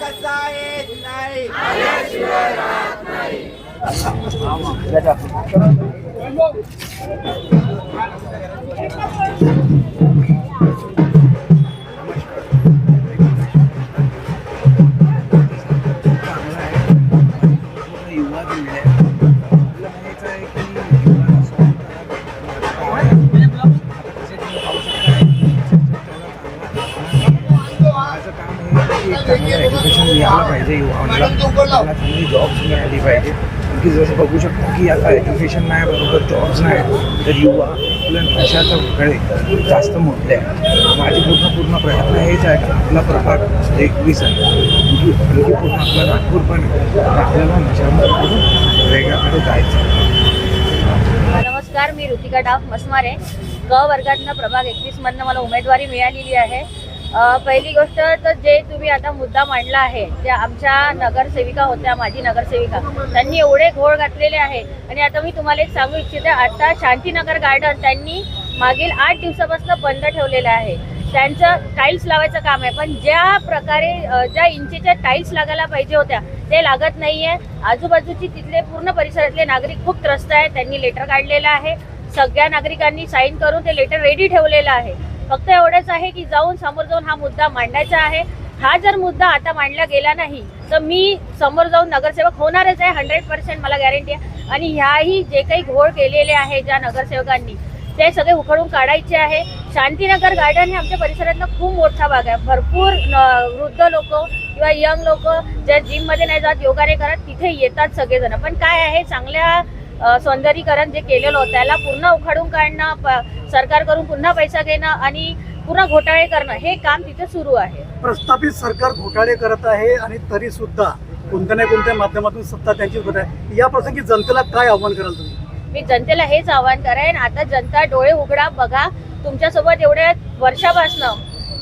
कसा येत नाही युवा चांगलं एज्युकेशन मिळालं पाहिजे युवांना. त्यांना चांगली जॉब्स मिळाली पाहिजे. की जसं बघू शकतो की आता एज्युकेशन नाही बरोबर जॉब्स नाही तर युवा आपल्या नशाच्या कडे जास्त मोठले आहे माझे पूर्ण पूर्ण प्रयत्न हेच आहे की? आपला प्रभाग एकवीस आहे. आणखी आणखी पूर्ण आपला नागपूर पण आहे. आपल्याला नशामधून वेगळ्याकडे जायचं? आहे. नमस्कार मी ऋतिका डाफ मस्मारे. क वर्गातनं प्रभाग एकवीस मधनं मला उमेदवारी मिळालेली आहे. पहिली गोष्ट तर जे तुम्ही आता मुद्दा मांडला आहे त्या आमच्या नगरसेविका होत्या माझी नगरसेविका त्यांनी एवढे घोळ घातलेले आहे. आणि आता मी तुम्हाला एक सांगू इच्छिते आता शांतीनगर गार्डन त्यांनी मागील आठ दिवसापासून बंद ठेवलेलं आहे. त्यांचं टाईल्स लावायचं काम आहे पण ज्या प्रकारे ज्या इंचीच्या टाईल्स लागायला पाहिजे होत्या ते लागत नाहीये. आजूबाजूची तिथले पूर्ण परिसरातले नागरिक खूप त्रस्त आहेत त्यांनी लेटर काढलेलं आहे. सगळ्या नागरिकांनी साईन करून ते लेटर रेडी ठेवलेलं आहे. फक्त एवढंच आहे की जाऊन समोर जाऊन हा मुद्दा मांडायचा आहे. हा जर मुद्दा आता मांडला गेला नाही तर मी समोर जाऊन नगरसेवक होणारच आहे हंड्रेड पर्सेंट मला गॅरंटी आहे. आणि ह्याही जे काही घोळ केलेले आहे ज्या नगरसेवकांनी ते सगळे उखडून काढायचे आहे. शांतीनगर गार्डन हे आमच्या परिसरातला खूप मोठा भाग आहे. भरपूर न- वृद्ध लोक किंवा यंग लोक ज्या जिममध्ये नाही जात योगा नाही करत तिथे येतात सगळेजण. पण काय आहे चांगल्या सौंदर्यीकरण जे केलेलं होतं त्याला पुन्हा उखाडून काढणं सरकारकडून पुन्हा पैसा घेणं आणि पुन्हा घोटाळे करणं हे काम तिथे सुरू आहे. प्रस्थापित सरकार घोटाळे करत आहे आणि तरी सुद्धा कोणत्या ना कोणत्या माध्यमातून सत्ता त्यांचीच होत आहे या प्रसंगी जनतेला काय आव्हान कराल तुम्ही? मी जनतेला हेच आवाहन करेन आता जनता डोळे उघडा बघा तुमच्यासोबत एवढ्या वर्षापासनं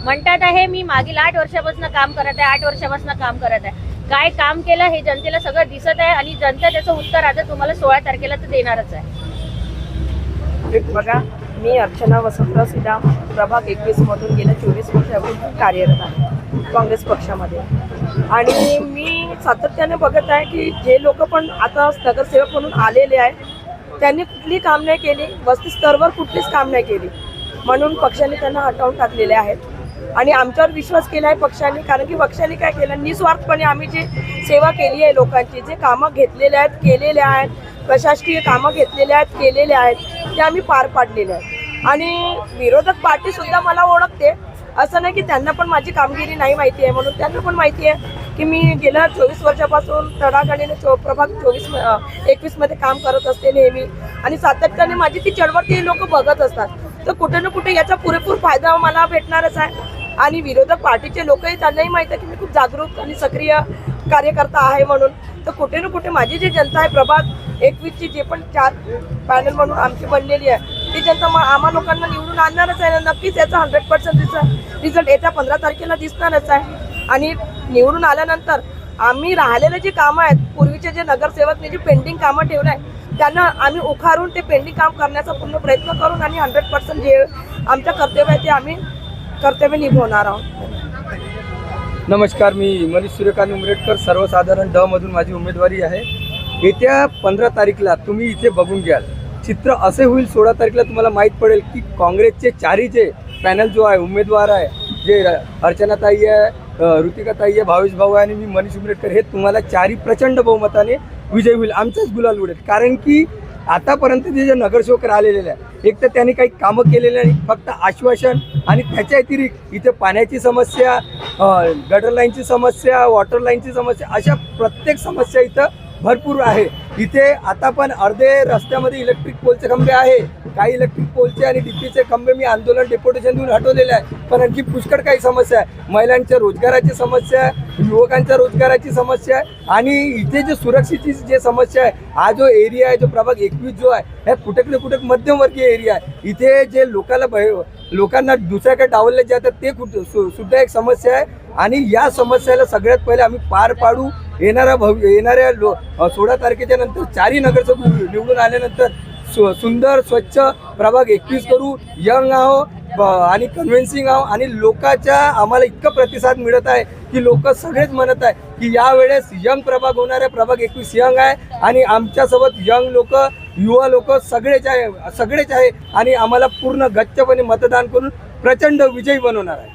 म्हणतात आहे मी मागील आठ वर्षापासून काम करत आहे आठ वर्षापासून काम करत आहे. काय काम केलं हे जनतेला सगळं दिसत आहे आणि जनता त्याचं उत्तर आता तुम्हाला सोळा तारखेला तर देणारच आहे. बघा मी अर्चना वसंतराव सीता प्रभाग एकवीस मधून गेल्या चोवीस वर्षापासून कार्यरत आहे काँग्रेस पक्षामध्ये. आणि मी सातत्याने बघत आहे की जे लोक पण आता नगरसेवक म्हणून आलेले आहेत त्यांनी कुठली काम नाही केली वस्ती स्तरवर कुठलीच काम नाही केली. म्हणून पक्षाने त्यांना हटवून टाकलेले आहेत. आणि आमच्यावर विश्वास केला आहे पक्षाने कारण की पक्षाने काय केलं? निस्वार्थपणे आम्ही जे सेवा केली आहे लोकांची जे कामं घेतलेले आहेत केलेले आहेत प्रशासकीय कामं घेतलेले आहेत केलेले आहेत ते आम्ही पार पाडलेले आहेत. आणि विरोधक पार्टीसुद्धा मला ओळखते. असं नाही की त्यांना पण माझी कामगिरी नाही माहिती आहे म्हणून त्यांना पण माहिती आहे की मी गेल्या चोवीस वर्षापासून तडागाडीने चो प्रभाग चोवीस एकवीसमध्ये काम करत असते नेहमी. आणि सातत्याने माझी ती चळवळ ती लोक बघत असतात. तर कुठे ना कुठे याचा पुरेपूर फायदा मला भेटणारच आहे. आणि विरोधक पार्टीचे लोकही त्यांनाही माहीत आहे की मी खूप जागरूक आणि सक्रिय कार्यकर्ता आहे म्हणून. तर कुठे ना कुठे माझी जी जनता आहे प्रभात एकवीसची जे पण चार पॅनल म्हणून आमची बनलेली आहे ती जनता मग आम्हा लोकांना निवडून आणणारच आहे ना. नक्कीच याचा हंड्रेड पर्सेंट रिझल्ट येत्या पंधरा तारखेला दिसणारच आहे. आणि निवडून आल्यानंतर आम्ही राहिलेले जे कामं आहेत पूर्वीचे जे नगरसेवकने जे पेंडिंग कामं ठेवलं आहे त्यांना आम्ही उखारून ते पेंडिंग काम करण्याचा पूर्ण प्रयत्न करून आणि हंड्रेड पर्सेंट जे आमचं कर्तव्य आहे ते आम्ही कर्तव्य निभवणार आहोत. नमस्कार मी मनीष सूर्यकांत उमरेटकर सर्वसाधारण ड मधून माझी उमेदवारी आहे. येत्या पंधरा तारीखला तुम्ही इथे बघून घ्याल. चित्र असे होईल सोळा तारीखला तुम्हाला माहीत पडेल की काँग्रेसचे चारीचे पॅनल जो आहे उमेदवार आहे जे अर्चनाताई आहे ऋतिकाताई आहे भावेश भाऊ आहे आणि मी मनीष उमरेटकर हे तुम्हाला चारी प्रचंड बहुमताने विजय होईल. आमचाच गुलाल उडेल. कारण की आतापर्यंत जे जे नगरसेवक राहिलेले आहे एक तर त्यांनी काही कामं केलेले नाही फक्त आश्वासन आणि त्याच्या व्यतिरिक्त इथे पाण्याची समस्या गटर लाईनची समस्या वॉटर लाईनची समस्या अशा प्रत्येक समस्या इथं भरपूर आहे. इथे आता पण अर्धे रस्त्यामध्ये इलेक्ट्रिक पोलचे खंबे आहे. काही इलेक्ट्रिक पोलचे आणि डीपीचे खंबे मी आंदोलन डेप्युटेशन देऊन हटवलेले आहे. पण आणखी पुष्कळ काही समस्या आहे. महिलांच्या रोजगाराची समस्या आहे युवकांच्या रोजगाराची समस्या आहे आणि इथे जे सुरक्षेची जे समस्या आहे हा जो एरिया आहे जो प्रभाग एकवीस जो आहे ह्या कुठे ना कुठे मध्यमवर्गीय एरिया आहे. इथे जे लोकांना भय- लोकांना दुसऱ्याकडे डावलले जातात ते कुठं सु- सुद्धा एक समस्या आहे. आणि या समस्याला सगळ्यात पहिले आम्ही पार पाडू येणाऱ्या भव येणाऱ्या लो सोळा तारखेच्या नंतर चारही नगरसेवक निवडून आल्यानंतर सु सुंदर स्वच्छ प्रभाग एकवीस करू. यंग आहो ब- आणि कन्व्हिन्सिंग आहो आणि लोकांच्या आम्हाला इतकं प्रतिसाद मिळत आहे की लोक सगळेच म्हणत आहे की यावेळेस यंग प्रभाग होणार आहे प्रभाग एकवीस यंग आहे आणि आमच्यासोबत यंग लोक युवा लोक सगळेच आहे सगळेच आहे आणि आम्हाला पूर्ण गच्चपणे मतदान करून प्रचंड विजयी बनवणार आहे